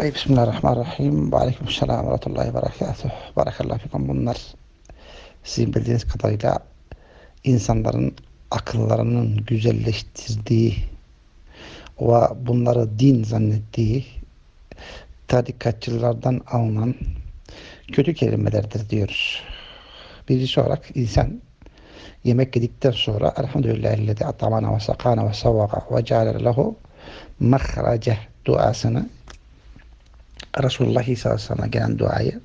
Tayyip Bismillahirrahmanirrahim. Ve Aleykümselam ve Rahmetullahi ve Berekatuhu. Barakallahu fikum. Bunlar sizin bildiğiniz kadarıyla insanların akıllarının güzelleştirdiği ve bunları din zannettiği tarikatçılardan alınan kötü kelimelerdir diyoruz. Birisi olarak insan yemek yedikten sonra Elhamdülillahillezi atamana ve sakana ve savvaka ve ceale lehu mahrace duasını Resulullah sallallahu aleyhi ve gelen duayı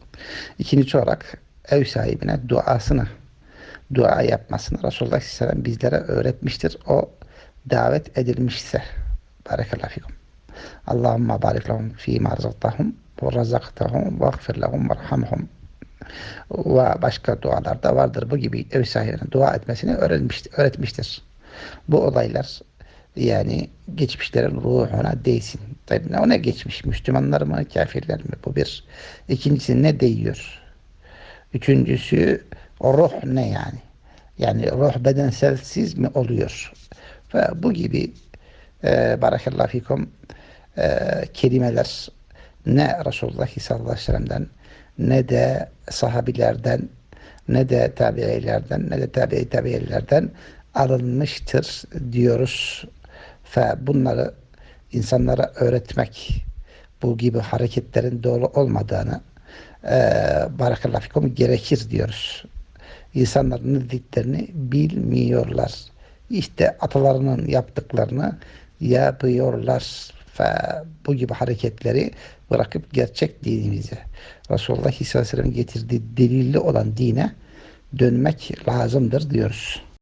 ikinci olarak ev sahibine duasını dua yapmasını Resulullah sallallahu ve bizlere öğretmiştir. O davet edilmişse Barakallahu fikum. Allahümme barik lahum fîmâ rızıktahum ve razaktahum ve gfir lahum verhamhum ve başka dualar da vardır. Bu gibi ev sahibine dua etmesini öğretmiştir. öğretmiştir. Bu olaylar yani geçmişlerin ruhuna değsin. Tabii ne ona geçmiş? Müslümanlar mı, kafirler mi? Bu bir. İkincisi ne değiyor? Üçüncüsü o ruh ne yani? Yani ruh bedenselsiz mi oluyor? Ve bu gibi e, barakallahu fikum e, kelimeler ne Resulullah sallallahu aleyhi ve sellem'den ne de sahabilerden ne de tabiilerden ne de tabi'i tabiilerden alınmıştır diyoruz. Ve bunları insanlara öğretmek bu gibi hareketlerin doğru olmadığını e, barakallahu gerekir diyoruz. İnsanlar ne dediklerini bilmiyorlar. İşte atalarının yaptıklarını yapıyorlar ve bu gibi hareketleri bırakıp gerçek dinimize Resulullah sallallahu getirdiği delilli olan dine dönmek lazımdır diyoruz.